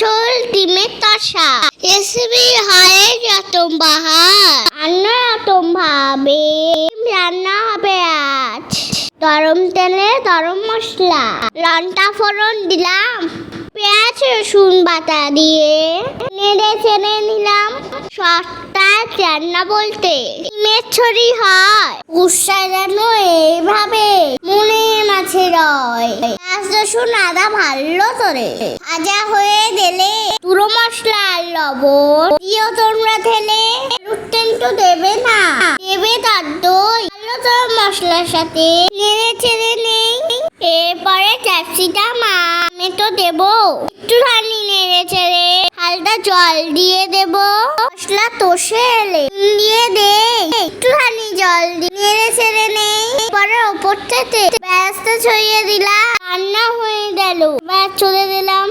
ঝোল ডিমের কষা রেসিপি হয় রতম বাহার। রান্না রতম ভাবে রান্না হবে আজ। গরম তেলে গরম মশলা। লঙ্কা ফোড়ন দিলাম। পেঁয়াজ, রসুন বাটা দিয়ে নেড়ে চেড়ে নিলাম। সস্তা রান্না বলতে ডিমের ছড়ি হয়। গুসা যেন এইভাবে মনের রসুন আদা ভালো হয়ে পুরো মশলা আর লবণ দিও তোমরা ঠেলে দেবে না। দেবে তার দই। ভালো মশলার সাথে। নেড়ে ছেড়ে নেই। এরপরে ক্যাপসিকাম টমেটো দেবো। একটু খানি নেড়ে ছেড়ে হালকা জল দিয়ে দেব। মশলা তোষে এলে দিয়ে দে। থেকে ব্যস্ত ছড়িয়ে দিলাম রান্না হয়ে গেল। ব্যাস চলে দিলাম।